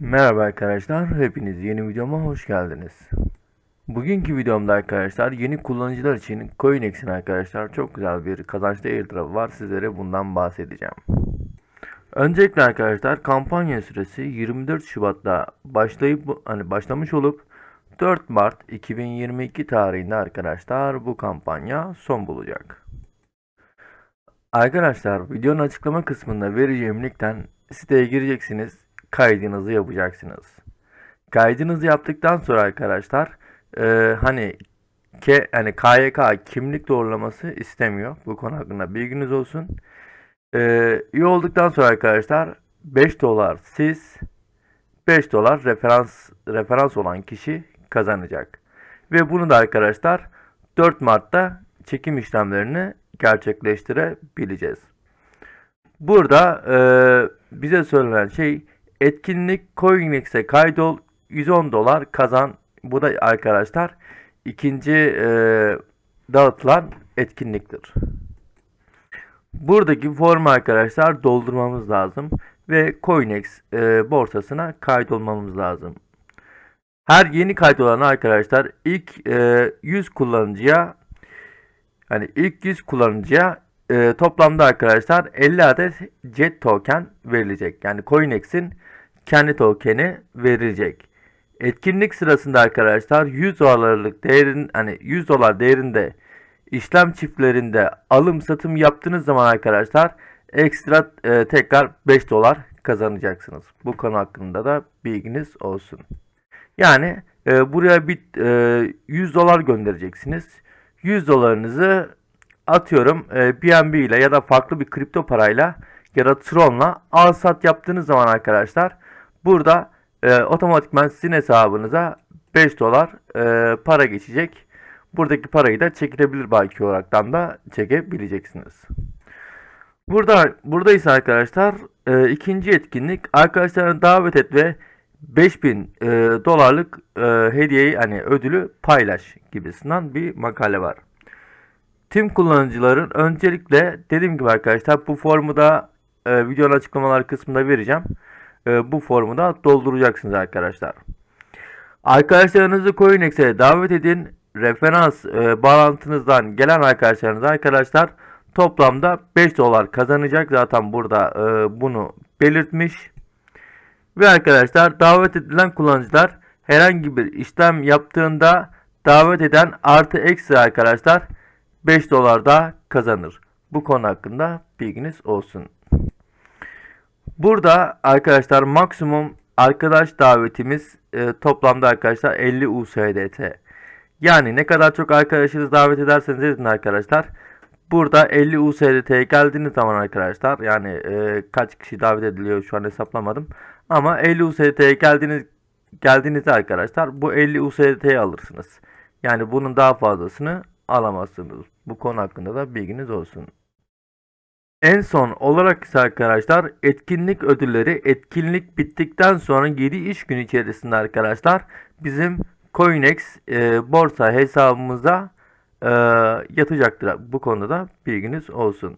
Merhaba arkadaşlar, hepiniz yeni videoma hoş geldiniz. Bugünkü videomda arkadaşlar yeni kullanıcılar için CoinEx'in arkadaşlar çok güzel bir kazançlı airdrop var. Sizlere bundan bahsedeceğim. Öncelikle arkadaşlar kampanya süresi 24 Şubat'ta başlayıp hani başlamış olup 4 Mart 2022 tarihinde arkadaşlar bu kampanya son bulacak. Arkadaşlar videonun açıklama kısmında vereceğim linkten siteye gireceksiniz. Kaydınızı yapacaksınız. Kaydınızı yaptıktan sonra arkadaşlar e, hani ke, hani KYK kimlik doğrulaması istemiyor. Bu konu hakkında bilginiz olsun. E, üye olduktan sonra arkadaşlar 5 dolar siz 5 dolar referans referans olan kişi kazanacak. Ve bunu da arkadaşlar 4 Mart'ta çekim işlemlerini gerçekleştirebileceğiz. Burada e, bize söylenen şey etkinlik CoinEx'e kaydol 110 dolar kazan. Bu da arkadaşlar ikinci e, dağıtılan etkinliktir. Buradaki formu arkadaşlar doldurmamız lazım ve CoinEx e, borsasına kaydolmamız lazım. Her yeni kaydolan arkadaşlar ilk e, 100 kullanıcıya hani ilk 100 kullanıcıya e, toplamda arkadaşlar 50 adet jet token verilecek. Yani CoinEx'in kendi tokeni verilecek. Etkinlik sırasında arkadaşlar 100 dolarlık değerin hani 100 dolar değerinde işlem çiftlerinde alım satım yaptığınız zaman arkadaşlar ekstra e, tekrar 5 dolar kazanacaksınız. Bu konu hakkında da bilginiz olsun. Yani e, buraya bir e, 100 dolar göndereceksiniz. 100 dolarınızı atıyorum e, BNB ile ya da farklı bir kripto parayla ya da Tron'la al sat yaptığınız zaman arkadaşlar burada e, otomatikman sizin hesabınıza 5 dolar e, para geçecek. Buradaki parayı da çekilebilir belki olaraktan da çekebileceksiniz. Burada burada ise arkadaşlar e, ikinci etkinlik arkadaşlarına davet et ve 5000 e, dolarlık e, hediyeyi hani ödülü paylaş gibisinden bir makale var. Tüm kullanıcıların öncelikle dediğim gibi arkadaşlar bu formu da e, videonun açıklamalar kısmında vereceğim. E, bu formu da dolduracaksınız arkadaşlar. Arkadaşlarınızı CoinEx'e davet edin. Referans e, bağlantınızdan gelen arkadaşlarınız arkadaşlar toplamda 5 dolar kazanacak. Zaten burada e, bunu belirtmiş. Ve arkadaşlar davet edilen kullanıcılar herhangi bir işlem yaptığında davet eden artı eksi arkadaşlar 5 dolar da kazanır. Bu konu hakkında bilginiz olsun. Burada arkadaşlar maksimum arkadaş davetimiz e, toplamda arkadaşlar 50 USDT. Yani ne kadar çok arkadaşınız davet ederseniz edin arkadaşlar. Burada 50 USDT'ye geldiğiniz zaman arkadaşlar yani e, kaç kişi davet ediliyor şu an hesaplamadım. Ama 50 USDT'ye geldiğiniz geldiğinizde arkadaşlar bu 50 USDT'yi alırsınız. Yani bunun daha fazlasını alamazsınız. Bu konu hakkında da bilginiz olsun. En son olarak ise arkadaşlar etkinlik ödülleri etkinlik bittikten sonra 7 iş günü içerisinde arkadaşlar bizim CoinEx e, borsa hesabımıza e, yatacaktır. Bu konuda da bilginiz olsun.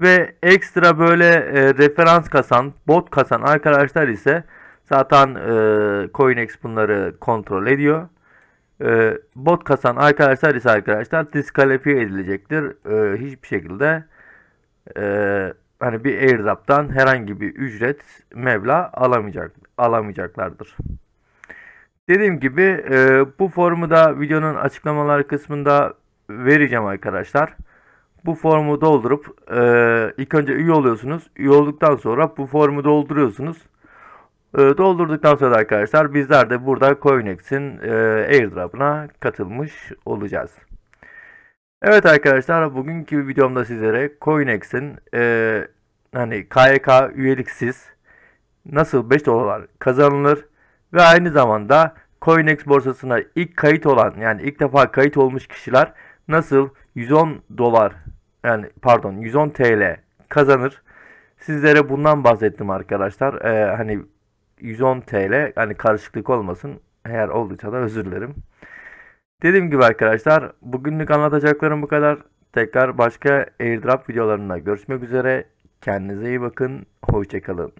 Ve ekstra böyle e, referans kasan, bot kasan arkadaşlar ise zaten e, CoinEx bunları kontrol ediyor. E, bot kasan arkadaşlar ise arkadaşlar diskalifiye edilecektir. E, hiçbir şekilde e, hani bir airdrop'tan herhangi bir ücret meblağ alamayacak alamayacaklardır. Dediğim gibi e, bu formu da videonun açıklamalar kısmında vereceğim arkadaşlar. Bu formu doldurup e, ilk önce üye oluyorsunuz. Üye olduktan sonra bu formu dolduruyorsunuz. E, doldurduktan sonra arkadaşlar bizler de burada CoinEx'in e, airdrop'ına katılmış olacağız. Evet arkadaşlar bugünkü videomda sizlere CoinEx'in e, hani KYK üyeliksiz nasıl 5 dolar kazanılır ve aynı zamanda CoinEx borsasına ilk kayıt olan yani ilk defa kayıt olmuş kişiler nasıl 110 dolar yani pardon 110 TL kazanır. Sizlere bundan bahsettim arkadaşlar. Ee, hani 110 TL hani karışıklık olmasın. Eğer olduysa da özür dilerim. Dediğim gibi arkadaşlar bugünlük anlatacaklarım bu kadar. Tekrar başka airdrop videolarında görüşmek üzere. Kendinize iyi bakın. Hoşçakalın.